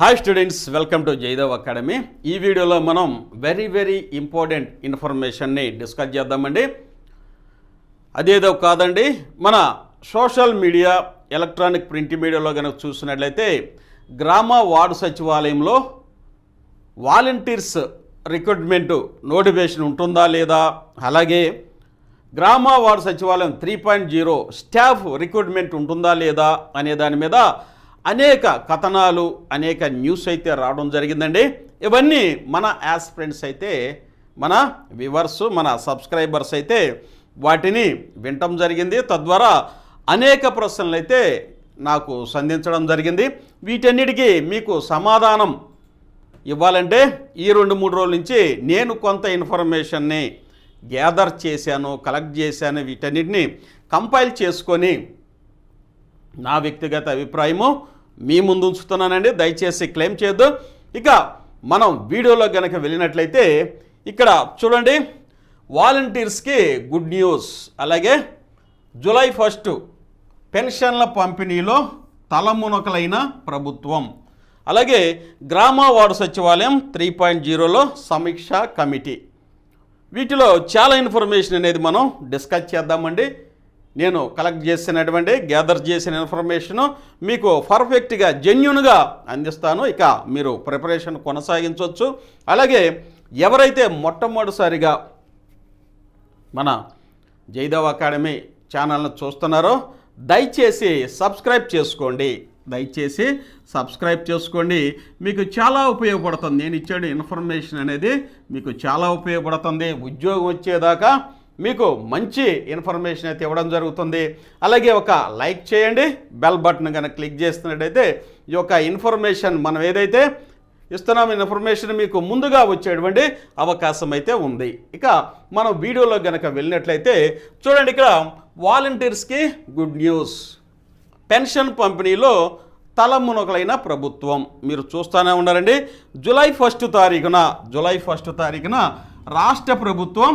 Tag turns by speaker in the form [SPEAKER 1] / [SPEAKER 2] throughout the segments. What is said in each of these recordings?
[SPEAKER 1] Hi students welcome to Jaidav academy ఈ వీడియోలో మనం వెరీ వెరీ ఇంపార్టెంట్ ఇన్ఫర్మేషన్ని డిస్కస్ చేద్దామండి. అదేదో కాదండి మన సోషల్ మీడియా ఎలక్ట్రానిక్ ప్రింట్ మీడియాలో కనుక చూసినట్లయితే గ్రామ వార్డు సచివాలయంలో వాలంటీర్స్ రిక్రూట్మెంట్ నోటిఫికేషన్ ఉంటుందా లేదా? అలాగే గ్రామ వార్డు సచివాలయం three point zero staff recruitment ఉంటుందా లేదా అనే దాని మీద అనేక కథనాలు అనేక న్యూస్ అయితే రావడం జరిగిందండి. ఇవన్నీ మన యాస్పిరెంట్స్ అయితే మన వివర్స్ మన సబ్స్క్రైబర్స్ అయితే వాటిని వినటం జరిగింది. తద్వారా అనేక ప్రశ్నలు అయితే నాకు సంధించడం జరిగింది. వీటన్నిటికీ మీకు సమాధానం ఇవ్వాలంటే ఈ రెండు మూడు రోజుల నుంచి నేను కొంత ఇన్ఫర్మేషన్ని గ్యాదర్ చేశాను కలెక్ట్ చేశాను. వీటన్నిటిని కంపైల్ చేసుకొని నా వ్యక్తిగత అభిప్రాయము మీ ముందు ఉంచుతున్నానండి. దయచేసి క్లెయిమ్ చేయొద్దు. ఇక మనం వీడియోలో కనుక వెళ్ళినట్లయితే ఇక్కడ చూడండి. వాలంటీర్స్కి గుడ్ న్యూస్. అలాగే జూలై ఫస్ట్ పెన్షన్ల పంపిణీలో తలమునకలైన ప్రభుత్వం. అలాగే గ్రామ వార్డు సచివాలయం త్రీ పాయింట్ జీరోలో సమీక్ష కమిటీ. వీటిలో చాలా ఇన్ఫర్మేషన్ అనేది మనం డిస్కస్ చేద్దామండి. నేను కలెక్ట్ చేసినటువంటి గ్యాదర్ చేసిన ఇన్ఫర్మేషను మీకు పర్ఫెక్ట్గా జెన్యున్గా అందిస్తాను. ఇక మీరు ప్రిపరేషన్ కొనసాగించవచ్చు అలాగే ఎవరైతే మొట్టమొదటిసారిగా మన జైదవ్ అకాడమీ ఛానల్ను చూస్తున్నారో దయచేసి సబ్స్క్రైబ్ చేసుకోండి. దయచేసి సబ్స్క్రైబ్ చేసుకోండి. మీకు చాలా ఉపయోగపడుతుంది. నేను ఇచ్చే ఇన్ఫర్మేషన్ అనేది మీకు చాలా ఉపయోగపడుతుంది. ఉద్యోగం వచ్చేదాకా మీకు మంచి ఇన్ఫర్మేషన్ అయితే ఇవ్వడం జరుగుతుంది. అలాగే ఒక లైక్ చేయండి. బెల్ బటన్ కనుక క్లిక్ చేస్తున్నట్టయితే ఈ యొక్క ఇన్ఫర్మేషన్ మనం ఏదైతే ఇస్తున్నాం ఇన్ఫర్మేషన్ మీకు ముందుగా వచ్చేటువంటి అవకాశం అయితే ఉంది. ఇక మనం వీడియోలో కనుక వెళ్ళినట్లయితే చూడండి ఇక్కడ వాలంటీర్స్కి గుడ్ న్యూస్ పెన్షన్ పంపిణీలో తలమునకలైన ప్రభుత్వం. మీరు చూస్తూనే ఉన్నారండి. జూలై ఫస్ట్ తారీఖున జూలై ఫస్ట్ తారీఖున రాష్ట్ర ప్రభుత్వం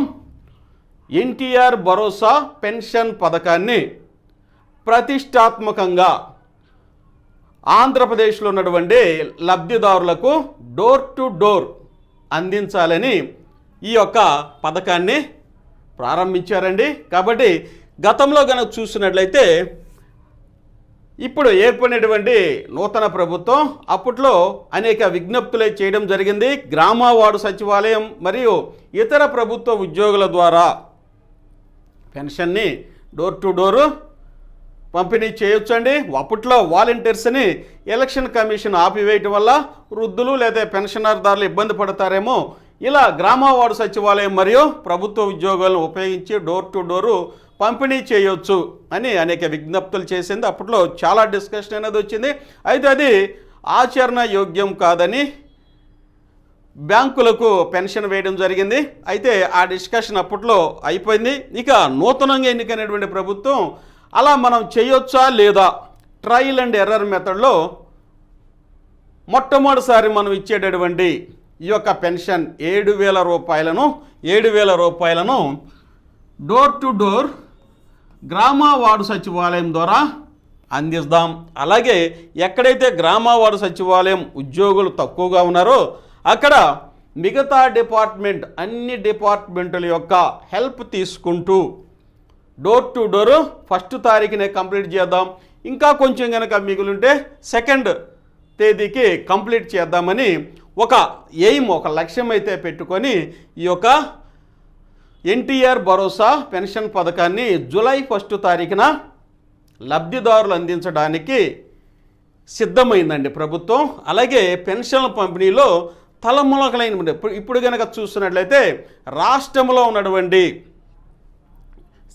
[SPEAKER 1] ఎన్టీఆర్ భరోసా పెన్షన్ పథకాన్ని ప్రతిష్టాత్మకంగా ఆంధ్రప్రదేశ్లో ఉన్నటువంటి లబ్ధిదారులకు డోర్ టు డోర్ అందించాలని ఈ యొక్క పథకాన్ని ప్రారంభించారండి. కాబట్టి గతంలో కనుక చూసినట్లయితే ఇప్పుడు ఏర్పడినటువంటి నూతన ప్రభుత్వం అప్పట్లో అనేక విజ్ఞప్తులే చేయడం జరిగింది. గ్రామవాడు సచివాలయం మరియు ఇతర ప్రభుత్వ ఉద్యోగుల ద్వారా పెన్షన్ని డోర్ టు డోరు పంపిణీ చేయొచ్చండి. అప్పట్లో వాలంటీర్స్ని ఎలక్షన్ కమిషన్ ఆపివేయటం వల్ల వృద్ధులు లేదా పెన్షనర్దారులు ఇబ్బంది పడతారేమో. ఇలా గ్రామవార్డు సచివాలయం మరియు ప్రభుత్వ ఉద్యోగాలను ఉపయోగించి డోర్ టు డోరు పంపిణీ చేయొచ్చు అని అనేక విజ్ఞప్తులు చేసింది. అప్పట్లో చాలా డిస్కషన్ అనేది వచ్చింది. అయితే అది ఆచరణ యోగ్యం కాదని బ్యాంకులకు పెన్షన్ వేయడం జరిగింది. అయితే ఆ డిస్కషన్ అప్పట్లో అయిపోయింది. ఇక నూతనంగా ఎన్నికైనటువంటి ప్రభుత్వం అలా మనం చేయొచ్చా లేదా? ట్రయల్ అండ్ ఎర్రర్ మెథడ్లో మొట్టమొదటిసారి మనం ఇచ్చేటటువంటి ఈ యొక్క పెన్షన్ ఏడు వేల రూపాయలను ఏడు వేల రూపాయలను డోర్ టు డోర్ గ్రామ వార్డు సచివాలయం ద్వారా అందిస్తాం. అలాగే ఎక్కడైతే గ్రామ వార్డు సచివాలయం ఉద్యోగులు తక్కువగా ఉన్నారో అక్కడ మిగతా డిపార్ట్మెంట్ అన్ని డిపార్ట్మెంటుల యొక్క హెల్ప్ తీసుకుంటూ డోర్ టు డోర్ ఫస్ట్ తారీఖునే కంప్లీట్ చేద్దాం. ఇంకా కొంచెం కనుక మిగులుంటే సెకండ్ తేదీకి కంప్లీట్ చేద్దామని ఒక ఎయిమ్ ఒక లక్ష్యం అయితే పెట్టుకొని ఈ యొక్క ఎన్టీఆర్ భరోసా పెన్షన్ పథకాన్ని జూలై ఫస్ట్ తారీఖున లబ్ధిదారులు అందించడానికి సిద్ధమైందండి ప్రభుత్వం. అలాగే పెన్షన్ల పంపిణీలో తలములకలైన ఇప్పుడు ఇప్పుడు కనుక చూస్తున్నట్లయితే రాష్ట్రంలో ఉన్నటువంటి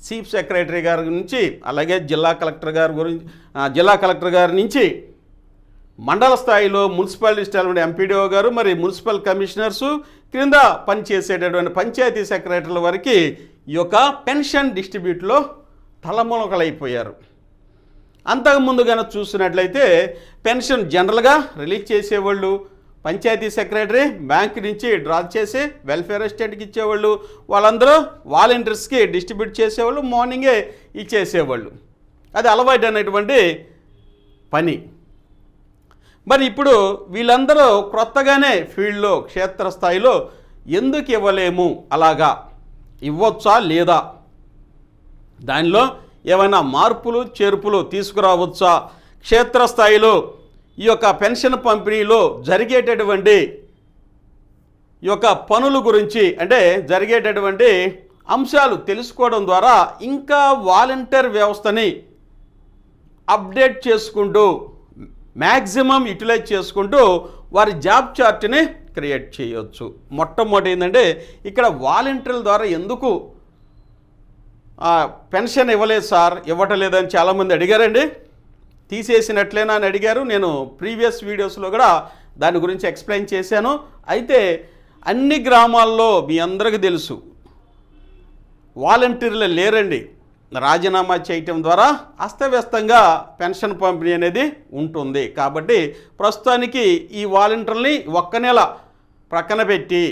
[SPEAKER 1] చీఫ్ సెక్రటరీ గారి నుంచి అలాగే జిల్లా కలెక్టర్ గారి గురించి జిల్లా కలెక్టర్ గారి నుంచి మండల స్థాయిలో మున్సిపాలిటీ స్థాయిలో ఎంపీడీఓ గారు మరి మున్సిపల్ కమిషనర్సు క్రింద పనిచేసేటటువంటి పంచాయతీ సెక్రటరీల వరకు ఈ యొక్క పెన్షన్ డిస్ట్రిబ్యూట్లో తలమునకలైపోయారు అంతకుముందు కనుక చూసినట్లయితే పెన్షన్ జనరల్గా రిలీజ్ చేసేవాళ్ళు పంచాయతీ సెక్రటరీ బ్యాంక్ నుంచి డ్రా చేసి వెల్ఫేర్ ఎస్టేట్కి ఇచ్చేవాళ్ళు. వాళ్ళందరూ వాలంటీర్స్కి డిస్ట్రిబ్యూట్ చేసేవాళ్ళు మార్నింగే ఇచ్చేసేవాళ్ళు. అది అలవాటు అనేటువంటి పని. మరి ఇప్పుడు వీళ్ళందరూ క్రొత్తగానే ఫీల్డ్లో క్షేత్రస్థాయిలో ఎందుకు ఇవ్వలేము? అలాగా ఇవ్వచ్చా లేదా? దానిలో ఏమైనా మార్పులు చేర్పులు తీసుకురావచ్చా? క్షేత్రస్థాయిలో ఈ యొక్క పెన్షన్ పంపిణీలో జరిగేటటువంటి ఈ యొక్క పనుల గురించి అంటే జరిగేటటువంటి అంశాలు తెలుసుకోవడం ద్వారా ఇంకా వాలంటీర్ వ్యవస్థని అప్డేట్ చేసుకుంటూ మ్యాక్సిమం యూటిలైజ్ చేసుకుంటూ వారి జాబ్ చార్ట్ని క్రియేట్ చేయొచ్చు. మొట్టమొదటి ఏంటంటే ఇక్కడ వాలంటీర్ల ద్వారా ఎందుకు పెన్షన్ ఇవ్వలేదు సార్ ఇవ్వటలేదని చాలామంది అడిగారండి. తీసేసినట్లేనా అని అడిగారు. నేను ప్రీవియస్ వీడియోస్లో కూడా దాని గురించి ఎక్స్ప్లెయిన్ చేశాను. అయితే అన్ని గ్రామాల్లో మీ అందరికీ తెలుసు వాలంటీర్లు లేరండి. రాజీనామా చేయటం ద్వారా అస్తవ్యస్తంగా పెన్షన్ పంపిణీ అనేది ఉంటుంది. కాబట్టి ప్రస్తుతానికి ఈ వాలంటీర్ని ఒక్క నెల ప్రక్కన పెట్టి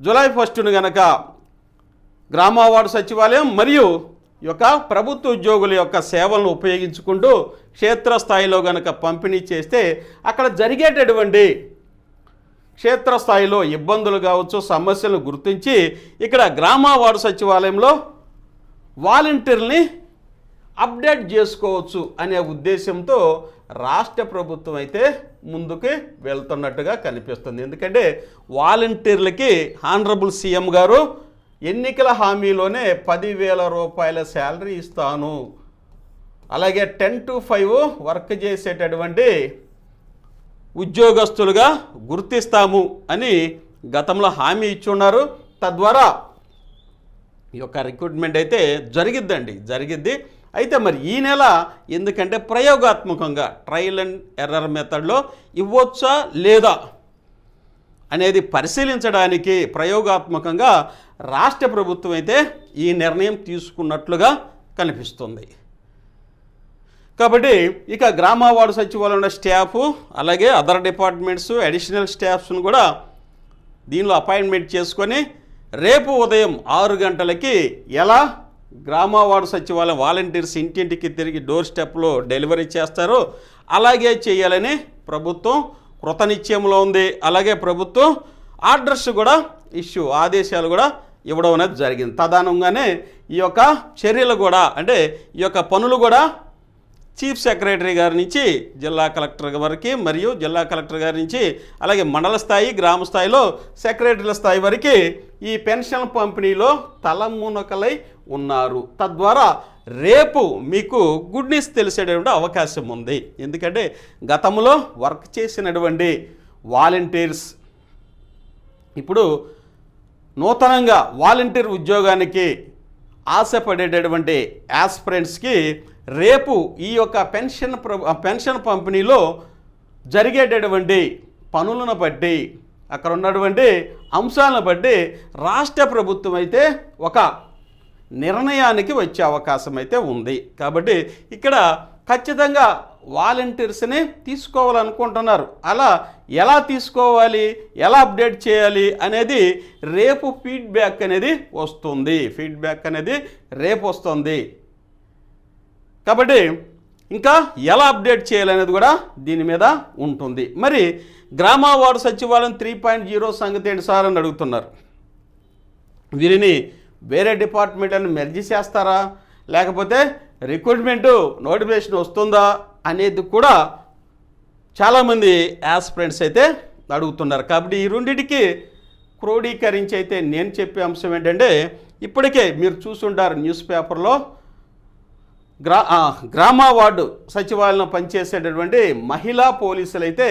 [SPEAKER 1] జూలై ఫస్టును గనక గ్రామవార్డు సచివాలయం మరియు ఈ యొక్క ప్రభుత్వ ఉద్యోగుల యొక్క సేవలను ఉపయోగించుకుంటూ క్షేత్రస్థాయిలో గనక పంపిణీ చేస్తే అక్కడ జరిగేటటువంటి క్షేత్రస్థాయిలో ఇబ్బందులు కావచ్చు సమస్యలను గుర్తించి ఇక్కడ గ్రామ వార్డు సచివాలయంలో వాలంటీర్ని అప్డేట్ చేసుకోవచ్చు అనే ఉద్దేశంతో రాష్ట్ర ప్రభుత్వం అయితే ముందుకు వెళ్తున్నట్టుగా కనిపిస్తుంది. ఎందుకంటే వాలంటీర్లకి హానరబుల్ సీఎం గారు ఎన్నికల హామీలోనే పదివేల రూపాయల శాలరీ ఇస్తాను. అలాగే టెన్ టు ఫైవ్ వర్క్ చేసేటటువంటి ఉద్యోగస్తులుగా గుర్తిస్తాము అని గతంలో హామీ ఇచ్చున్నారు. తద్వారా ఈ యొక్క రిక్రూట్మెంట్ అయితే జరిగిద్దండి జరిగిద్ది. అయితే మరి ఈ నెల ఎందుకంటే ప్రయోగాత్మకంగా ట్రయల్ అండ్ ఎర్రర్ మెథడ్లో ఇవ్వచ్చా లేదా అనేది పరిశీలించడానికి ప్రయోగాత్మకంగా రాష్ట్ర ప్రభుత్వం అయితే ఈ నిర్ణయం తీసుకున్నట్లుగా కనిపిస్తుంది. కాబట్టి ఇక గ్రామ వార్డు సచివాలయంలో స్టాఫ్ అలాగే అదర్ డిపార్ట్మెంట్స్ అడిషనల్ స్టాఫ్స్ను కూడా దీనిలో అపాయింట్మెంట్ చేసుకొని రేపు ఉదయం ఆరు గంటలకి ఎలా గ్రామ వార్డు సచివాలయం వాలంటీర్స్ ఇంటింటికి తిరిగి డోర్ స్టెప్లో డెలివరీ చేస్తారో అలాగే చేయాలని ప్రభుత్వం కృతనిశ్చయంలో ఉంది. అలాగే ప్రభుత్వం ఆర్డర్స్ కూడా ఇష్యూ ఆదేశాలు కూడా ఇవ్వడం అనేది జరిగింది. తదానంగానే ఈ యొక్క చర్యలు కూడా అంటే ఈ యొక్క పనులు కూడా చీఫ్ సెక్రటరీ గారి నుంచి జిల్లా కలెక్టర్ వరకు మరియు జిల్లా కలెక్టర్ గారి నుంచి అలాగే మండల స్థాయి గ్రామ స్థాయిలో సెక్రటరీల స్థాయి వరకు ఈ పెన్షన్ పంపిణీలో తలమునకలై ఉన్నారు. తద్వారా రేపు మీకు గుడ్ న్యూస్ తెలిసేటువంటి అవకాశం ఉంది. ఎందుకంటే గతంలో వర్క్ చేసినటువంటి వాలంటీర్స్ ఇప్పుడు నూతనంగా వాలంటీర్ ఉద్యోగానికి ఆశపడేటటువంటి యాస్పిరెంట్స్కి రేపు ఈ యొక్క పెన్షన్ ప్ర- పెన్షన్ పంపిణీలో జరిగేటటువంటి పనులను బట్టి అక్కడ ఉన్నటువంటి అంశాలను బట్టి రాష్ట్ర ప్రభుత్వం అయితే ఒక నిర్ణయానికి వచ్చే అవకాశం అయితే ఉంది. కాబట్టి ఇక్కడ ఖచ్చితంగా వాలంటీర్స్ని తీసుకోవాలనుకుంటున్నారు. అలా ఎలా తీసుకోవాలి? ఎలా అప్డేట్ చేయాలి? అనేది రేపు ఫీడ్బ్యాక్ అనేది వస్తుంది. ఫీడ్బ్యాక్ అనేది రేపు వస్తుంది. కాబట్టి ఇంకా ఎలా అప్డేట్ చేయాలనేది కూడా దీని మీద ఉంటుంది. మరి గ్రామ వార్డు సచివాలయం త్రీ పాయింట్ జీరో సంగతి ఏంటి సార్ అని అడుగుతున్నారు. వీరిని వేరే డిపార్ట్మెంట్ అని మెర్జీ చేస్తారా? లేకపోతే రిక్రూట్మెంటు నోటిఫికేషన్ వస్తుందా? అనేది కూడా చాలామంది యాస్పిరెంట్స్ అయితే అడుగుతున్నారు. కాబట్టి ఈ రెండింటికి క్రోడీకరించి అయితే నేను చెప్పే అంశం ఏంటంటే ఇప్పటికే మీరు చూసుంటారు న్యూస్ పేపర్లో గ్రా గ్రామా గ్రామ వార్డు సచివాలయంలో పనిచేసేటటువంటి మహిళా పోలీసులు అయితే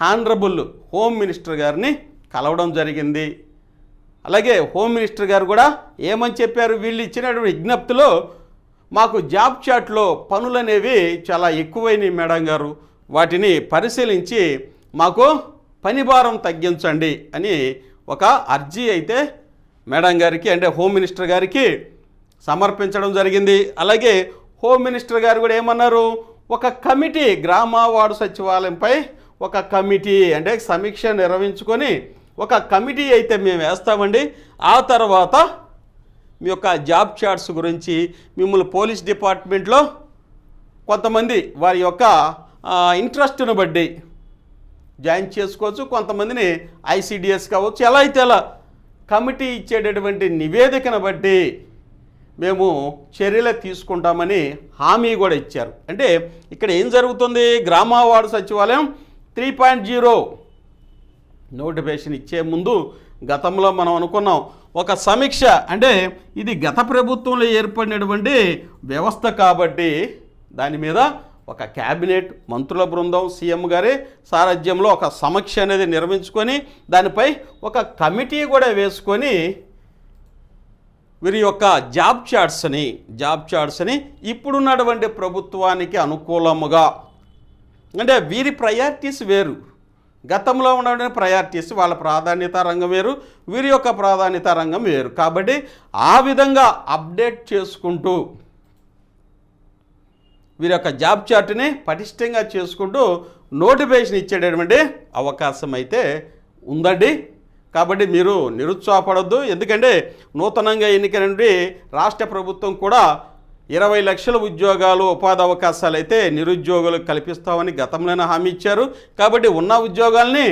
[SPEAKER 1] హానరబుల్ హోమ్ మినిస్టర్ గారిని కలవడం జరిగింది. అలాగే హోమ్ మినిస్టర్ గారు కూడా ఏమని చెప్పారు? వీళ్ళు ఇచ్చినటువంటి విజ్ఞప్తిలో మాకు జాబ్ చాట్లో పనులు అనేవి చాలా ఎక్కువైనవి మేడం గారు. వాటిని పరిశీలించి మాకు పని భారం తగ్గించండి అని ఒక అర్జీ అయితే మేడం గారికి అంటే హోమ్ మినిస్టర్ గారికి సమర్పించడం జరిగింది. అలాగే హోమ్ మినిస్టర్ గారు కూడా ఏమన్నారు? ఒక కమిటీ గ్రామ వార్డు సచివాలయంపై ఒక కమిటీ అంటే సమీక్ష నిర్వహించుకొని ఒక కమిటీ అయితే మేము వేస్తామండి. ఆ తర్వాత మీ యొక్క జాబ్ చార్ట్స్ గురించి మిమ్మల్ని పోలీస్ డిపార్ట్మెంట్లో కొంతమంది వారి యొక్క ఇంట్రెస్ట్ను బట్టి జాయిన్ చేసుకోవచ్చు. కొంతమందిని ఐసీడిఎస్ కావచ్చు. ఎలా అయితే అలా కమిటీ ఇచ్చేటటువంటి నివేదికను బట్టి మేము చర్యలు తీసుకుంటామని హామీ కూడా ఇచ్చారు. అంటే ఇక్కడ ఏం జరుగుతుంది? గ్రామవార్డు సచివాలయం త్రీ పాయింట్ జీరో నోటిఫికేషన్ ఇచ్చే ముందు గతంలో మనం అనుకున్నాం ఒక సమీక్ష అంటే ఇది గత ప్రభుత్వంలో ఏర్పడినటువంటి వ్యవస్థ కాబట్టి దాని మీద ఒక క్యాబినెట్ మంత్రుల బృందం సీఎం గారి సారథ్యంలో ఒక సమీక్ష అనేది నిర్మించుకొని దానిపై ఒక కమిటీ కూడా వేసుకొని వీరి యొక్క జాబ్ చార్ట్స్ని జాబ్ చార్ట్స్ని ఇప్పుడున్నటువంటి ప్రభుత్వానికి అనుకూలముగా. అంటే వీరి ప్రయారిటీస్ వేరు. గతంలో ఉన్న ప్రయారిటీస్ వాళ్ళ ప్రాధాన్యత రంగం వేరు వీరి యొక్క ప్రాధాన్యత రంగం వేరు. కాబట్టి ఆ విధంగా అప్డేట్ చేసుకుంటూ వీరి యొక్క జాబ్ చార్ట్ని పటిష్టంగా చేసుకుంటూ నోటిఫికేషన్ ఇచ్చేటటువంటి అవకాశం అయితే ఉందండి. కాబట్టి మీరు నిరుత్సాహపడద్దు. ఎందుకంటే నూతనంగా ఎన్నికైనటువంటి రాష్ట్ర ప్రభుత్వం కూడా ఇరవై లక్షల ఉద్యోగాలు ఉపాధి అవకాశాలు అయితే నిరుద్యోగులకు కల్పిస్తామని గతంలోనే హామీ ఇచ్చారు. కాబట్టి ఉన్న ఉద్యోగాల్ని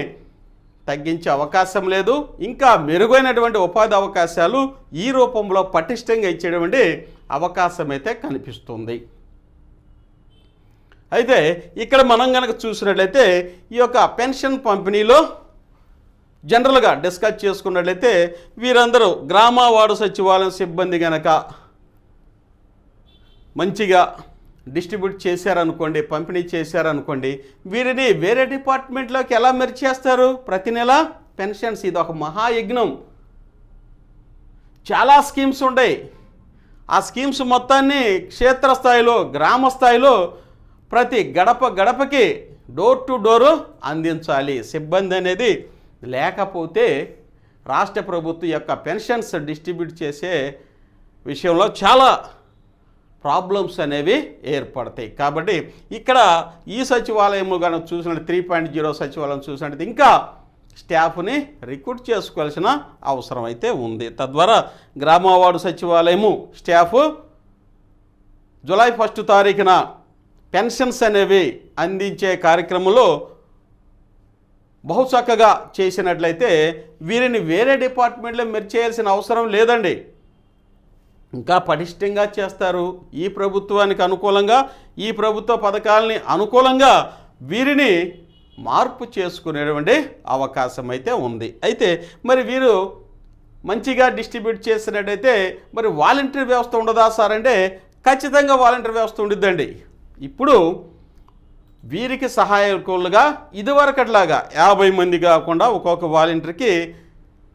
[SPEAKER 1] తగ్గించే అవకాశం లేదు. ఇంకా మెరుగైనటువంటి ఉపాధి అవకాశాలు ఈ రూపంలో పటిష్టంగా ఇచ్చేటువంటి అవకాశం అయితే కనిపిస్తుంది. అయితే ఇక్కడ మనం కనుక చూసినట్లయితే ఈ యొక్క పెన్షన్ పంపిణీలో జనరల్గా డిస్కస్ చేసుకున్నట్లయితే వీరందరూ గ్రామ వార్డు సచివాలయం సిబ్బంది కనుక మంచిగా డిస్ట్రిబ్యూట్ చేశారనుకోండి పంపిణీ చేశారనుకోండి వీరిని వేరే డిపార్ట్మెంట్లోకి ఎలా మెరిచేస్తారు ప్రతి నెల పెన్షన్స్ ఇది ఒక మహాయజ్ఞం. చాలా స్కీమ్స్ ఉంటాయి ఆ స్కీమ్స్ మొత్తాన్ని క్షేత్రస్థాయిలో గ్రామ స్థాయిలో ప్రతి గడప గడపకి డోర్ టు డోరు అందించాలి. సిబ్బంది అనేది లేకపోతే రాష్ట్ర ప్రభుత్వం యొక్క పెన్షన్స్ డిస్ట్రిబ్యూట్ చేసే విషయంలో చాలా ప్రాబ్లమ్స్ అనేవి ఏర్పడతాయి. కాబట్టి ఇక్కడ ఈ సచివాలయము కనుక చూసినట్టు త్రీ పాయింట్ జీరో సచివాలయం చూసినట్టు ఇంకా స్టాఫ్ని రిక్రూట్ చేసుకోవాల్సిన అవసరం అయితే ఉంది. తద్వారా గ్రామవాడు సచివాలయము స్టాఫ్ జూలై ఫస్ట్ తారీఖున పెన్షన్స్ అనేవి అందించే కార్యక్రమంలో బహు చక్కగా చేసినట్లయితే వీరిని వేరే డిపార్ట్మెంట్లో మెరిచేయాల్సిన అవసరం లేదండి. ఇంకా పటిష్టంగా చేస్తారు. ఈ ప్రభుత్వానికి అనుకూలంగా ఈ ప్రభుత్వ పథకాలని అనుకూలంగా వీరిని మార్పు చేసుకునేటువంటి అవకాశం అయితే ఉంది. అయితే మరి వీరు మంచిగా డిస్ట్రిబ్యూట్ చేసినట్టయితే మరి వాలంటీర్ వ్యవస్థ ఉండదా సార్ అంటే ఖచ్చితంగా వాలంటీర్ వ్యవస్థ ఉండిద్దండి. ఇప్పుడు వీరికి సహాయకులుగా ఇదివరకట్లాగా యాభై మంది కాకుండా ఒక్కొక్క వాలంటీర్కి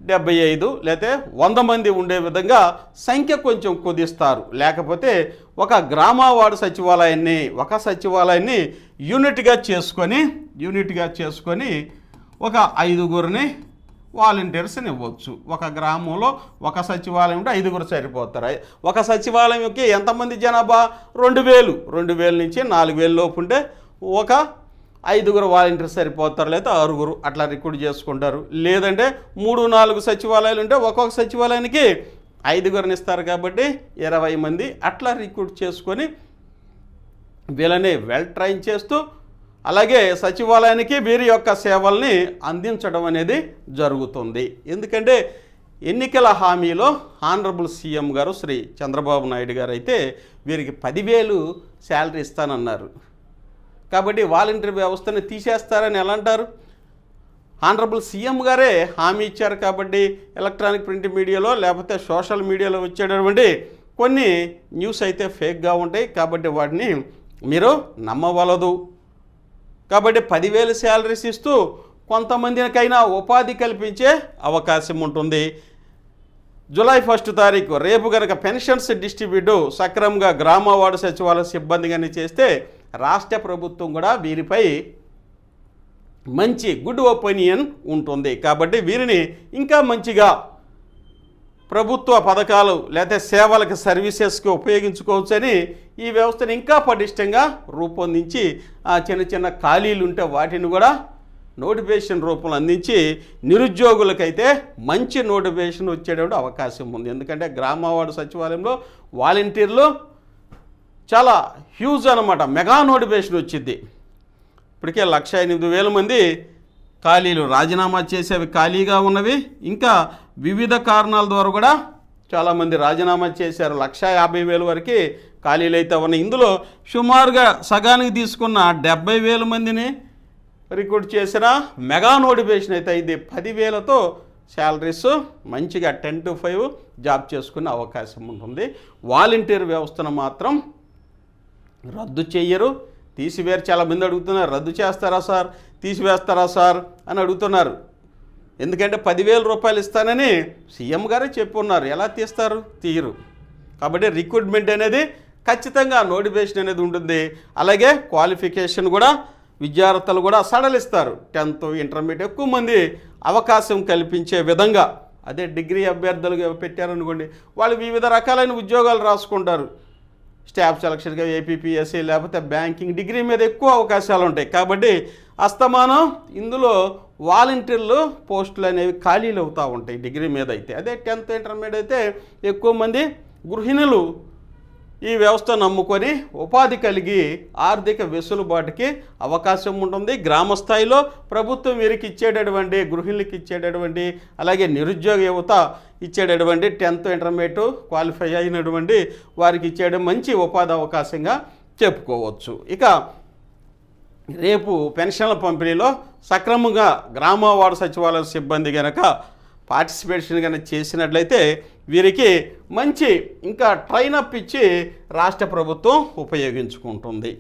[SPEAKER 1] డెబ్బై ఐదు లేకపోతే వంద మంది ఉండే విధంగా సంఖ్య కొంచెం కుదిస్తారు. లేకపోతే ఒక గ్రామవార్డు సచివాలయాన్ని ఒక సచివాలయాన్ని యూనిట్గా చేసుకొని యూనిట్గా చేసుకొని ఒక ఐదుగురిని వాలంటీర్స్ని ఇవ్వచ్చు. ఒక గ్రామంలో ఒక సచివాలయం ఉంటే ఐదుగురు సరిపోతారు. ఒక సచివాలయంకి ఎంతమంది జనాభా? రెండు వేలు. రెండు వేల నుంచి నాలుగు వేలు లోపు ఉంటే ఒక ఐదుగురు వాలంటీర్స్ సరిపోతారు లేదా ఆరుగురు అట్లా రిక్రూట్ చేసుకుంటారు. లేదంటే మూడు నాలుగు సచివాలయాలు ఉంటే ఒక్కొక్క సచివాలయానికి ఐదుగురిని ఇస్తారు కాబట్టి ఇరవై మంది అట్లా రిక్రూట్ చేసుకొని వీళ్ళని వెల్ ట్రైన్ చేస్తూ అలాగే సచివాలయానికి వీరి యొక్క సేవల్ని అందించడం అనేది జరుగుతుంది. ఎందుకంటే ఎన్నికల హామీలో ఆనరబుల్ సీఎం గారు శ్రీ చంద్రబాబు నాయుడు గారు అయితే వీరికి పదివేలు శాలరీ ఇస్తానన్నారు. కాబట్టి వాలంటీర్ వ్యవస్థని తీసేస్తారని ఎలా అంటారు? ఆనరబుల్ సీఎం గారే హామీ ఇచ్చారు కాబట్టి ఎలక్ట్రానిక్ ప్రింట్ మీడియాలో లేకపోతే సోషల్ మీడియాలో వచ్చేటటువంటి కొన్ని న్యూస్ అయితే ఫేక్గా ఉంటాయి కాబట్టి వాటిని మీరు నమ్మవలదు. కాబట్టి పదివేలు శాలరీస్ ఇస్తూ కొంతమందికైనా ఉపాధి కల్పించే అవకాశం ఉంటుంది. జూలై ఫస్ట్ తారీఖు రేపు కనుక పెన్షన్స్ డిస్ట్రిబ్యూట్ సక్రమంగా గ్రామ వార్డు సచివాలయ సిబ్బందిగానే చేస్తే రాష్ట్ర ప్రభుత్వం కూడా వీరిపై మంచి గుడ్ ఒపీనియన్ ఉంటుంది. కాబట్టి వీరిని ఇంకా మంచిగా ప్రభుత్వ పథకాలు లేదా సేవలకు సర్వీసెస్కి ఉపయోగించుకోవచ్చని ఈ వ్యవస్థను ఇంకా పటిష్టంగా రూపొందించి ఆ చిన్న చిన్న ఖాళీలు ఉంటే వాటిని కూడా నోటిఫికేషన్ రూపంలో అందించి నిరుద్యోగులకైతే మంచి నోటిఫికేషన్ వచ్చేటువంటి అవకాశం ఉంది. ఎందుకంటే గ్రామవాడు సచివాలయంలో వాలంటీర్లు చాలా హ్యూజ్ అనమాట మెగా నోటిఫికేషన్ వచ్చింది. ఇప్పటికే లక్ష ఎనిమిది వేల మంది ఖాళీలు రాజీనామా చేసేవి ఖాళీగా ఉన్నవి. ఇంకా వివిధ కారణాల ద్వారా కూడా చాలామంది రాజీనామా చేశారు. లక్ష యాభై వేల వరకు ఖాళీలు అయితే ఉన్నాయి. ఇందులో సుమారుగా సగానికి తీసుకున్న డెబ్బై వేల మందిని రిక్రూట్ చేసిన మెగా నోటిఫికేషన్ అయితే ఇది పదివేలతో శాలరీస్ మంచిగా టెన్ టు ఫైవ్ జాబ్ చేసుకునే అవకాశం ఉంటుంది. వాలంటీర్ వ్యవస్థను మాత్రం రద్దు చెయ్యరు. తీసివేరు చాలా మంది అడుగుతున్నారు. రద్దు చేస్తారా సార్? తీసివేస్తారా సార్? అని అడుగుతున్నారు. ఎందుకంటే పదివేల రూపాయలు ఇస్తానని సీఎం గారే చెప్పున్నారు. ఎలా తీస్తారు? తీయరు. కాబట్టి రిక్రూట్మెంట్ అనేది ఖచ్చితంగా నోటిఫికేషన్ అనేది ఉంటుంది. అలాగే క్వాలిఫికేషన్ కూడా విద్యార్థులు కూడా సడలిస్తారు. టెన్త్ ఇంటర్మీడియట్ ఎక్కువ మంది అవకాశం కల్పించే విధంగా. అదే డిగ్రీ అభ్యర్థులుగా పెట్టారనుకోండి వాళ్ళు వివిధ రకాలైన ఉద్యోగాలు రాసుకుంటారు. స్టాఫ్ సెలక్షన్గా ఏపీపీఎస్సీ లేకపోతే బ్యాంకింగ్ డిగ్రీ మీద ఎక్కువ అవకాశాలు ఉంటాయి. కాబట్టి అస్తమానం ఇందులో వాలంటీర్లు పోస్టులు అనేవి ఖాళీలు అవుతూ ఉంటాయి డిగ్రీ మీద అయితే. అదే టెన్త్ ఇంటర్మీడియట్ అయితే ఎక్కువ మంది గృహిణులు ఈ వ్యవస్థ నమ్ముకొని ఉపాధి కలిగి ఆర్థిక వెసులుబాటుకి అవకాశం ఉంటుంది. గ్రామ స్థాయిలో ప్రభుత్వం వీరికి ఇచ్చేటటువంటి గృహిణులకి ఇచ్చేటటువంటి అలాగే నిరుద్యోగ యువత ఇచ్చేటటువంటి టెన్త్ ఇంటర్మీడియట్ క్వాలిఫై అయినటువంటి వారికి ఇచ్చేయడం మంచి ఉపాధి అవకాశంగా చెప్పుకోవచ్చు. ఇక రేపు పెన్షన్ల పంపిణీలో సక్రమంగా గ్రామ వార్డు సచివాలయ సిబ్బంది కనుక పార్టిసిపేషన్ కనుక చేసినట్లయితే వీరికి మంచి ఇంకా ట్రైన్ అప్ ఇచ్చి రాష్ట్ర ప్రభుత్వం ఉపయోగించుకుంటుంది.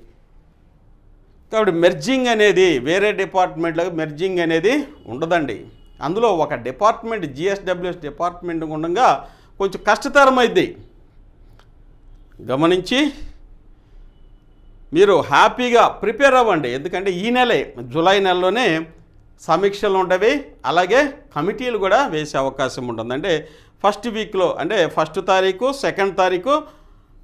[SPEAKER 1] కాబట్టి మెర్జింగ్ అనేది వేరే డిపార్ట్మెంట్లో మెర్జింగ్ అనేది ఉండదండి. అందులో ఒక డిపార్ట్మెంట్ జిఎస్డబ్ల్యూఎస్ డిపార్ట్మెంట్ ఉండగా కొంచెం కష్టతరమైంది గమనించి మీరు హ్యాపీగా ప్రిపేర్ అవ్వండి. ఎందుకంటే ఈ నెలే జూలై నెలలోనే సమీక్షలు ఉండవి అలాగే కమిటీలు కూడా వేసే అవకాశం ఉంటుంది అంటే ఫస్ట్ వీక్లో అంటే ఫస్ట్ తారీఖు సెకండ్ తారీఖు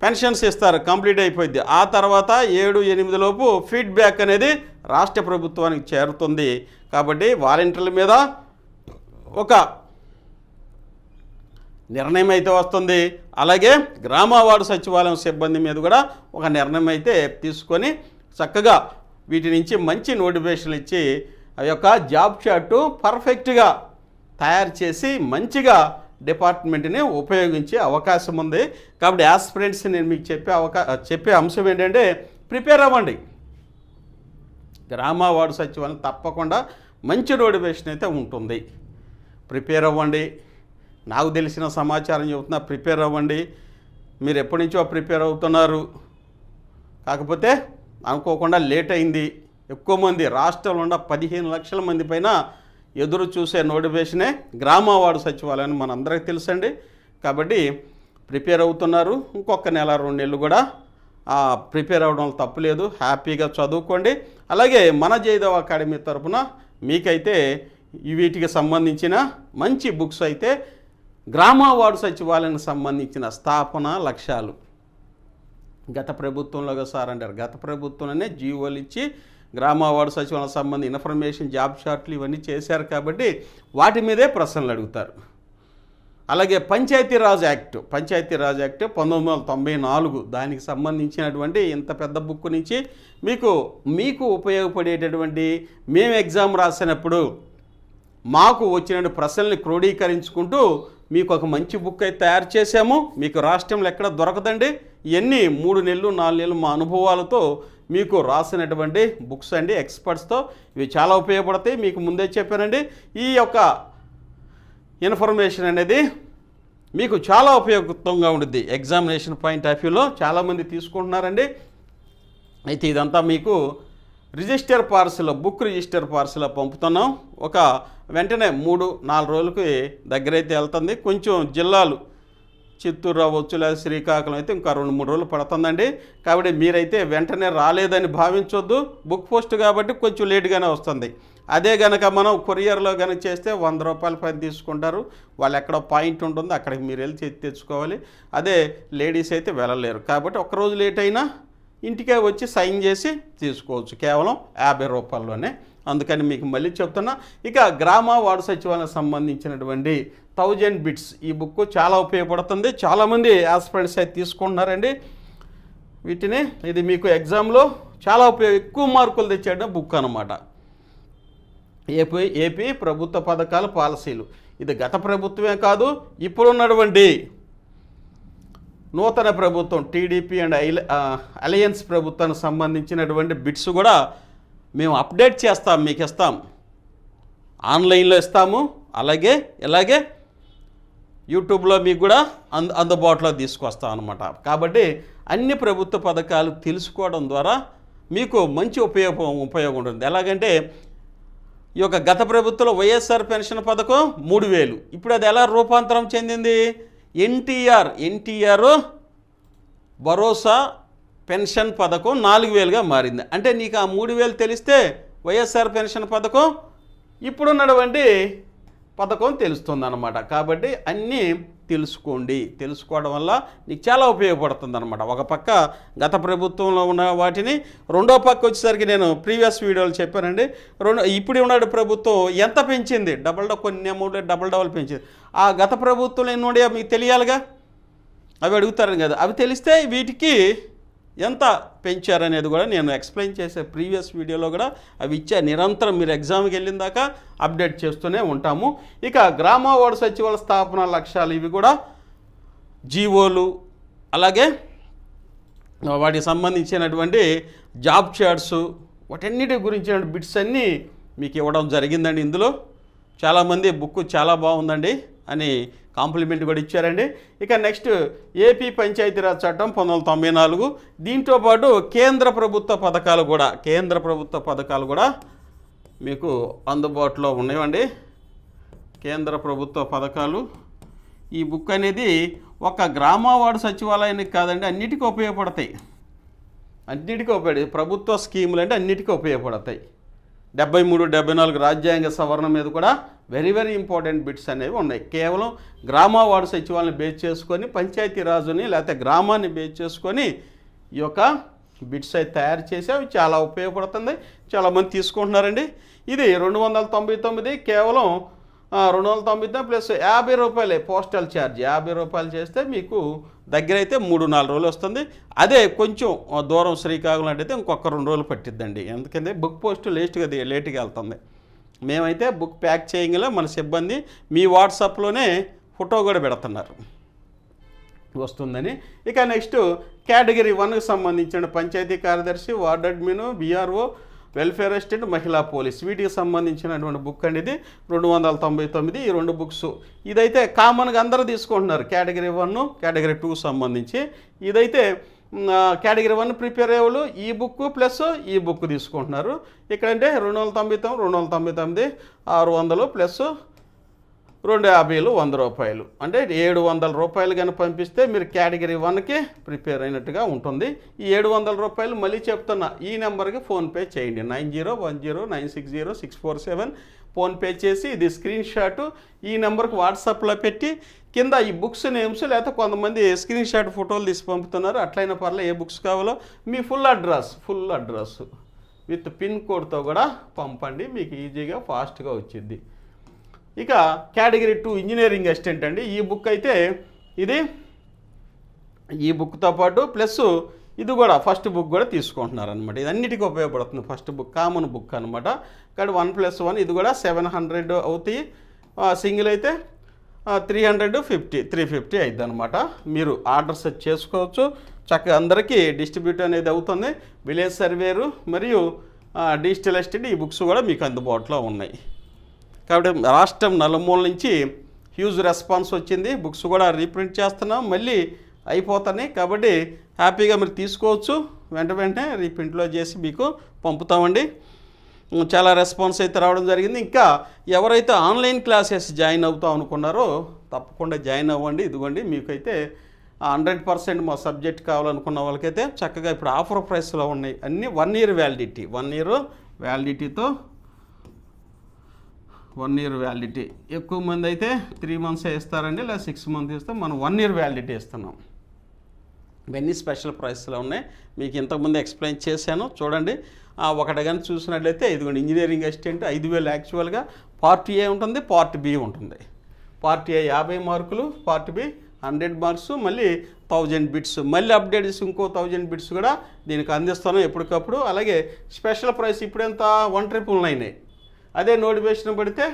[SPEAKER 1] పెన్షన్స్ ఇస్తారు కంప్లీట్ అయిపోయింది ఆ తర్వాత ఏడు ఎనిమిది లోపు ఫీడ్బ్యాక్ అనేది రాష్ట్ర ప్రభుత్వానికి చేరుతుంది. కాబట్టి వాలంటీర్ల మీద ఒక నిర్ణయం అయితే వస్తుంది. అలాగే గ్రామ వార్డు సచివాలయం సిబ్బంది మీద కూడా ఒక నిర్ణయం అయితే తీసుకొని చక్కగా వీటి నుంచి మంచి నోటిఫికేషన్లు ఇచ్చి ఆ యొక్క జాబ్ చార్టు పర్ఫెక్ట్గా తయారు చేసి మంచిగా డిపార్ట్మెంట్ని ఉపయోగించే అవకాశం ఉంది. కాబట్టి యాస్పిరెంట్స్ నేను మీకు చెప్పే అవకా చెప్పే అంశం ఏంటంటే ప్రిపేర్ అవ్వండి. గ్రామ వార్డు సచివాలయం తప్పకుండా మంచి నోటిఫికేషన్ అయితే ఉంటుంది. ప్రిపేర్ అవ్వండి. నాకు తెలిసిన సమాచారం చెబుతున్నా ప్రిపేర్ అవ్వండి. మీరు ఎప్పటి నుంచో ప్రిపేర్ అవుతున్నారు. కాకపోతే అనుకోకుండా లేట్ అయింది. ఎక్కువ మంది రాష్ట్రంలో ఉన్న పదిహేను లక్షల మంది పైన ఎదురు చూసే నోటిఫికేషనే గ్రామ వార్డు సచివాలయం మనందరికీ తెలుసండి. కాబట్టి ప్రిపేర్ అవుతున్నారు. ఇంకొక నెల రెండు నెలలు కూడా ప్రిపేర్ అవ్వడం తప్పులేదు హ్యాపీగా చదువుకోండి. అలాగే మన జయదేవ్ అకాడమీ తరపున మీకైతే వీటికి సంబంధించిన మంచి బుక్స్ అయితే గ్రామ వార్డు సచివాలయానికి సంబంధించిన స్థాపన లక్ష్యాలు. గత ప్రభుత్వంలో సార్ అంటారు. గత ప్రభుత్వంలోనే జీవోలు ఇచ్చి గ్రామ వార్డు సచివాలయం సంబంధించి ఇన్ఫర్మేషన్ జాబ్ షార్ట్లు ఇవన్నీ చేశారు కాబట్టి వాటి మీదే ప్రశ్నలు అడుగుతారు. అలాగే పంచాయతీరాజ్ యాక్ట్ పంచాయతీరాజ్ యాక్ట్ పంతొమ్మిది వందల తొంభై నాలుగు దానికి సంబంధించినటువంటి ఇంత పెద్ద బుక్ నుంచి మీకు మీకు ఉపయోగపడేటటువంటి మేము ఎగ్జామ్ రాసినప్పుడు మాకు వచ్చిన ప్రశ్నల్ని క్రోడీకరించుకుంటూ మీకు ఒక మంచి బుక్ అయితే తయారు చేశాము. మీకు రాష్ట్రంలో ఎక్కడ దొరకదండి? ఇవన్నీ మూడు నెలలు నాలుగు నెలలు మా అనుభవాలతో మీకు రాసినటువంటి బుక్స్ అండి ఎక్స్పర్ట్స్తో ఇవి చాలా ఉపయోగపడతాయి. మీకు ముందే చెప్పానండి. ఈ యొక్క ఇన్ఫర్మేషన్ అనేది మీకు చాలా ఉపయోగంగా ఉంటుంది ఎగ్జామినేషన్ పాయింట్ ఆఫ్ వ్యూలో చాలామంది తీసుకుంటున్నారండి. అయితే ఇదంతా మీకు register parcel book register parcel పంపుతున్నాం. ఒక వెంటనే మూడు నాలుగు రోజులకి దగ్గరైతే వెళ్తుంది. కొంచెం జిల్లాలు చిత్తూరు రావచ్చు లేదా శ్రీకాకుళం అయితే ఇంకా రెండు మూడు రోజులు పడుతుందండి. కాబట్టి మీరైతే వెంటనే రాలేదని భావించొద్దు. బుక్ పోస్ట్ కాబట్టి కొంచెం లేట్గానే వస్తుంది. అదే గనక మనం కొరియర్లో కనుక చేస్తే వంద రూపాయల పని తీసుకుంటారు. వాళ్ళు ఎక్కడో పాయింట్ ఉంటుంది అక్కడికి మీరు వెళ్ళి తెచ్చుకోవాలి. అదే లేడీస్ అయితే వెళ్ళలేరు. కాబట్టి ఒక రోజు లేట్ అయినా ఇంటికే వచ్చి సైన్ చేసి తీసుకోవచ్చు. కేవలం యాభై రూపాయల్లోనే. అందుకని మీకు మళ్ళీ చెప్తున్నా ఇక గ్రామ వార్డు సచివాలయం సంబంధించినటువంటి థౌజండ్ బిట్స్. ఈ బుక్ చాలా ఉపయోగపడుతుంది. చాలామంది ఆస్పిరెంట్స్ అయితే తీసుకుంటున్నారండి. వీటిని ఇది మీకు ఎగ్జామ్లో చాలా ఉపయోగ ఎక్కువ మార్కులు తెచ్చాడు బుక్ అనమాట ఏపీ ఏపీ ప్రభుత్వ పథకాలు పాలసీలు. ఇది గత ప్రభుత్వమే కాదు ఇప్పుడున్నటువంటి నూతన ప్రభుత్వం టీడీపీ అండ్ ఐల- అలయన్స్ ప్రభుత్వానికి సంబంధించినటువంటి బిట్స్ కూడా మేము అప్డేట్ చేస్తాం మీకు ఇస్తాం. ఆన్లైన్లో ఇస్తాము. అలాగే ఇలాగే యూట్యూబ్లో మీకు కూడా అంద అందుబాటులో తీసుకొస్తాం అనమాట కాబట్టి అన్ని ప్రభుత్వ పథకాలు తెలుసుకోవడం ద్వారా మీకు మంచి ఉపయోగం ఉపయోగం ఉంటుంది. ఎలాగంటే ఈ యొక్క గత ప్రభుత్వంలో వైఎస్ఆర్ పెన్షన్ పథకం మూడు వేలు. ఇప్పుడు అది ఎలా రూపాంతరం చెందింది? ఎన్టీఆర్ ఎన్టీఆర్ భరోసా పెన్షన్ పథకం నాలుగు వేలుగా మారింది. అంటే నీకు ఆ మూడు వేలు తెలిస్తే వైఎస్ఆర్ పెన్షన్ పథకం ఇప్పుడున్నటువంటి పథకం తెలుస్తుంది అనమాట కాబట్టి అన్నీ తెలుసుకోండి. తెలుసుకోవడం వల్ల నీకు చాలా ఉపయోగపడుతుంది అనమాట ఒక పక్క గత ప్రభుత్వంలో ఉన్న వాటిని రెండో పక్క వచ్చేసరికి నేను ప్రీవియస్ వీడియోలు చెప్పానండి. రెండు ఇప్పుడు ఉన్న ప్రభుత్వం ఎంత పెంచింది? డబల్ డ- కొన్ని అమౌంట్ డబల్ డబల్ పెంచింది. ఆ గత ప్రభుత్వంలో ఎన్ని ఉన్నాయో మీకు తెలియాలిగా? అవి అడుగుతారు కదా. అవి తెలిస్తే వీటికి ఎంత పెంచారనేది కూడా నేను ఎక్స్ప్లెయిన్ చేసే ప్రీవియస్ వీడియోలో కూడా అవి ఇచ్చే నిరంతరం మీరు ఎగ్జామ్కి వెళ్ళిన దాకా అప్డేట్ చేస్తూనే ఉంటాము. ఇక గ్రామ వార్డు సచివాలయ స్థాపన లక్ష్యాలు ఇవి కూడా జీవోలు అలాగే వాటికి సంబంధించినటువంటి జాబ్ చార్ట్స్ వాటన్నిటి గురించిన బిట్స్ అన్నీ మీకు ఇవ్వడం జరిగిందండి ఇందులో. చాలామంది బుక్ చాలా బాగుందండి అని కాంప్లిమెంట్ కూడా ఇచ్చారండి. ఇక నెక్స్ట్ ఏపీ పంచాయతీరాజ్ చట్టం పంతొమ్మిది వందల తొంభై నాలుగు. దీంతో పాటు కేంద్ర ప్రభుత్వ పథకాలు కూడా కేంద్ర ప్రభుత్వ పథకాలు కూడా మీకు అందుబాటులో ఉన్నాయండి. కేంద్ర ప్రభుత్వ పథకాలు. ఈ బుక్ అనేది ఒక గ్రామవాడు సచివాలయానికి కాదండి అన్నిటికీ ఉపయోగపడతాయి. అన్నిటికీ ఉపయోగపడే ప్రభుత్వ స్కీములు అంటే అన్నిటికీ ఉపయోగపడతాయి. డెబ్బై మూడు డెబ్బై నాలుగు రాజ్యాంగ సవరణ మీద కూడా వెరీ వెరీ ఇంపార్టెంట్ బిట్స్ అనేవి ఉన్నాయి. కేవలం గ్రామ వార్డు సచివాలను బేస్ చేసుకొని పంచాయతీ రాజుని లేకపోతే గ్రామాన్ని బేస్ చేసుకొని ఈ యొక్క బిట్స్ అయితే తయారు చేసి అవి చాలా ఉపయోగపడుతుంది. చాలామంది తీసుకుంటున్నారండి. ఇది రెండు వందల తొంభై తొమ్మిది కేవలం రెండు వందల తొంభై తొమ్మిది ప్లస్ యాభై రూపాయలే పోస్టల్ ఛార్జ్ యాభై రూపాయలు చేస్తే మీకు దగ్గర అయితే మూడు నాలుగు రోజులు వస్తుంది. అదే కొంచెం దూరం శ్రీకాకుళం అంటే ఇంకొక రెండు రోజులు పట్టిద్దండి. ఎందుకంటే బుక్ పోస్ట్ లేట్గా లేట్గా వెళ్తుంది. మేమైతే బుక్ ప్యాక్ చేయగల మన సిబ్బంది మీ వాట్సాప్లోనే ఫోటో కూడా పెడుతున్నారు. వస్తుందని. ఇక నెక్స్ట్ కేటగిరీ వన్కి సంబంధించిన పంచాయతీ కార్యదర్శి ward admin BRO welfare assistant మహిళా పోలీస్. వీటికి సంబంధించినటువంటి బుక్ అండి ఇది. రెండు వందల తొంభై తొమ్మిది ఈ రెండు బుక్స్. ఇదైతే కామన్గా అందరూ తీసుకుంటున్నారు. కేటగిరీ వన్ కేటగిరీ టూ సంబంధించి. ఇదైతే కేటగిరీ వన్ ప్రిపేర్ అయ్యేవాళ్ళు ఈ బుక్ ప్లస్ ఈ బుక్ తీసుకుంటున్నారు. ఇక్కడంటే రెండు వందల తొంభై తొమ్మిది రెండు వందల తొంభై తొమ్మిది ఆరు వందలు ప్లస్ రెండు యాభైలు వంద రూపాయలు. అంటే ఏడు వందల రూపాయలు కనుక పంపిస్తే మీరు కేటగిరీ వన్కి ప్రిపేర్ అయినట్టుగా ఉంటుంది. ఈ ఏడు వందల రూపాయలు మళ్ళీ చెప్తున్నా ఈ నెంబర్కి ఫోన్పే చేయండి. Nine zero one zero nine six zero six four seven PhonePe చేసి ఇది స్క్రీన్ షాట్. ఈ నెంబర్కి వాట్సాప్లో పెట్టి కింద ఈ బుక్స్ నేమ్స్ లేకపోతే కొంతమంది స్క్రీన్ షాట్ ఫోటోలు తీసి పంపుతున్నారు. అట్లయినా పర్లే ఏ బుక్స్ కావాలో మీ full address full address with pin కోడ్తో కూడా పంపండి. మీకు ఈజీగా ఫాస్ట్గా వచ్చింది ఇక కేటగిరీ టూ ఇంజనీరింగ్ అసిస్టెంట్ అండి. ఈ బుక్ అయితే ఇది ఈ బుక్తో పాటు ప్లస్ ఇది కూడా ఫస్ట్ బుక్ కూడా తీసుకుంటున్నారు అనమాట ఇది అన్నిటికీ ఉపయోగపడుతుంది ఫస్ట్ బుక్ కామన్ బుక్ అనమాట ఇక్కడ వన్ ప్లస్ వన్ ఇది కూడా సెవెన్ హండ్రెడ్ అవుతాయి. సింగిల్ అయితే three hundred fifty three fifty అవుతుంది అనమాట మీరు ఆర్డర్స్ చేసుకోవచ్చు. చక్కగా అందరికీ డిస్ట్రిబ్యూట్ అనేది అవుతుంది. విలేజ్ సర్వేరు మరియు డిజిటల్ ఎస్టేట్ ఈ బుక్స్ కూడా మీకు అందుబాటులో ఉన్నాయి. కాబట్టి రాష్ట్రం నలుమూల నుంచి హ్యూజ్ రెస్పాన్స్ వచ్చింది. బుక్స్ కూడా రీప్రింట్ చేస్తున్నాం. మళ్ళీ అయిపోతున్నాయి. కాబట్టి హ్యాపీగా మీరు తీసుకోవచ్చు. వెంట వెంటనే రీప్రింట్లో చేసి మీకు పంపుతామండి. చాలా రెస్పాన్స్ అయితే రావడం జరిగింది. ఇంకా ఎవరైతే ఆన్లైన్ క్లాసెస్ జాయిన్ అవుతాం అనుకున్నారో తప్పకుండా జాయిన్ అవ్వండి. ఇదిగోండి మీకైతే హండ్రెడ్ పర్సెంట్ మా సబ్జెక్ట్ కావాలనుకున్న వాళ్ళకైతే చక్కగా ఇప్పుడు ఆఫర్ ప్రైస్లో ఉన్నాయి. అన్నీ one year validity one year వ్యాలిడిటీతో one year validity. ఎక్కువ మంది అయితే త్రీ మంత్స్ ఇస్తారండి లేదా సిక్స్ మంత్స్ ఇస్తే మనం వన్ ఇయర్ వ్యాలిడిటీ ఇస్తున్నాం. ఇవన్నీ స్పెషల్ ప్రైస్లో ఉన్నాయి. మీకు ఇంతకుముందు ఎక్స్ప్లెయిన్ చేశాను చూడండి. ఒకటి కానీ చూసినట్లయితే ఇదిగోండి ఇంజనీరింగ్ అసిస్టెంట్ ఐదు వేలు యాక్చువల్గా. పార్ట్ ఏ ఉంటుంది పార్ట్ బి ఉంటుంది. పార్ట్ ఏ యాభై మార్కులు పార్ట్ బి హండ్రెడ్ మార్క్స్ మళ్ళీ థౌజండ్ బిట్స్. మళ్ళీ అప్డేట్ చేసి ఇంకో థౌజండ్ బిట్స్ కూడా దీనికి అందిస్తాను ఎప్పటికప్పుడు. అలాగే స్పెషల్ ప్రైస్ ఇప్పుడెంత? వన్ ట్రిపుల్ నైన్ అదే నోటిఫికేషన్ పడితే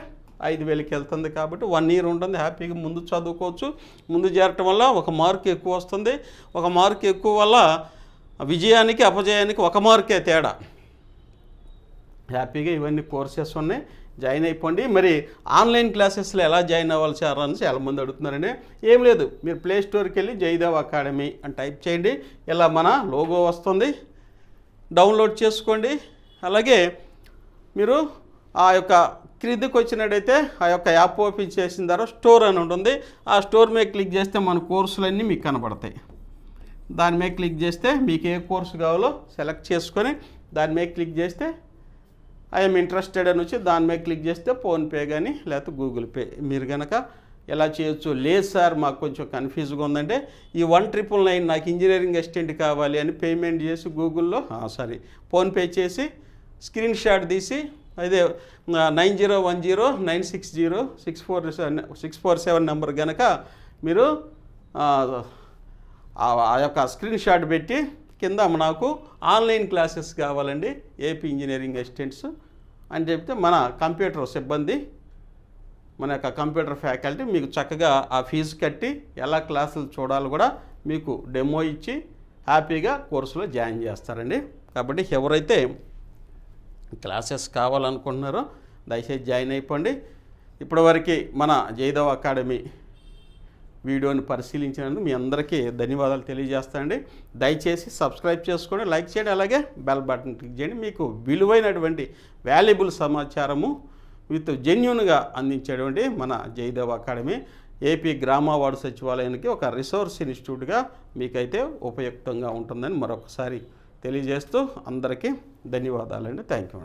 [SPEAKER 1] ఐదు వేలకి వెళ్తుంది కాబట్టి వన్ ఇయర్ ఉంటుంది హ్యాపీగా ముందు చదువుకోవచ్చు. ముందు చేరటం వల్ల ఒక మార్క్ ఎక్కువ వస్తుంది. ఒక మార్క్ ఎక్కువ వల్ల విజయానికి అపజయానికి ఒక మార్కే తేడా. హ్యాపీగా ఇవన్నీ కోర్సెస్ ఉన్నాయి. జాయిన్ అయిపోండి. మరి ఆన్లైన్ క్లాసెస్లో ఎలా జాయిన్ అవ్వాలి సార్ అని చాలామంది అడుగుతున్నారని ఏం లేదు మీరు ప్లే స్టోర్కి వెళ్ళి జయదేవ్ అకాడమీ అని టైప్ చేయండి. ఇలా మన లోగో వస్తుంది. డౌన్లోడ్ చేసుకోండి. అలాగే మీరు ఆ యొక్క క్రిందికి వచ్చినట్టయితే ఆ యొక్క యాప్ ఓపెన్ చేసిన తర్వాత స్టోర్ అని ఉంటుంది. ఆ స్టోర్ మీద క్లిక్ చేస్తే మన కోర్సులన్నీ మీకు కనబడతాయి. దాని మీద క్లిక్ చేస్తే మీకు ఏ కోర్సు కావాలో సెలెక్ట్ చేసుకొని దాని మీద క్లిక్ చేస్తే ఐఎమ్ ఇంట్రెస్టెడ్ అని వచ్చి దాని మీద క్లిక్ చేస్తే ఫోన్పే కానీ లేకపోతే గూగుల్ పే. మీరు కనుక ఎలా చేయొచ్చు? లేదు సార్ మాకు కొంచెం కన్ఫ్యూజ్గా ఉందంటే ఈ వన్ ట్రిపుల్ నైన్ నాకు ఇంజనీరింగ్ అసిస్టెంట్ కావాలి అని పేమెంట్ చేసి గూగుల్లో సారీ ఫోన్పే చేసి స్క్రీన్ షాట్ తీసి అదే nine zero one zero nine six zero six four six four seven number కనుక మీరు ఆ, ఆ యొక్క స్క్రీన్ షాట్ పెట్టి కింద నాకు ఆన్లైన్ క్లాసెస్ కావాలండి ఏపీ ఇంజనీరింగ్ అసిస్టెంట్స్ అని చెప్తే మన కంప్యూటర్ సిబ్బంది మన యొక్క కంప్యూటర్ ఫ్యాకల్టీ మీకు చక్కగా ఆ ఫీజు కట్టి ఎలా క్లాసులు చూడాలో కూడా మీకు డెమో ఇచ్చి హ్యాపీగా కోర్సులో జాయిన్ చేస్తారండి. కాబట్టి ఎవరైతే క్లాసెస్ కావాలనుకుంటున్నారో దయచేసి జాయిన్ అయిపోండి. ఇప్పటివరకు మన జయదేవ్ అకాడమీ వీడియోని పరిశీలించినందుకు మీ అందరికీ ధన్యవాదాలు తెలియజేస్తానండి. దయచేసి సబ్స్క్రైబ్ చేసుకోండి లైక్ చేయండి అలాగే బెల్ బటన్ క్లిక్ చేయండి. మీకు విలువైనటువంటి వాల్యుబుల్ సమాచారము విత్ జెన్యున్గా అందించేటువంటి మన జయదేవ్ అకాడమీ ఏపీ గ్రామవాడు సచివాలయానికి ఒక రిసోర్స్ ఇన్స్టిట్యూట్గా మీకైతే ఉపయుక్తంగా ఉంటుందని మరొకసారి తెలియజేస్తూ అందరికీ ధన్యవాదాలండి. Thank you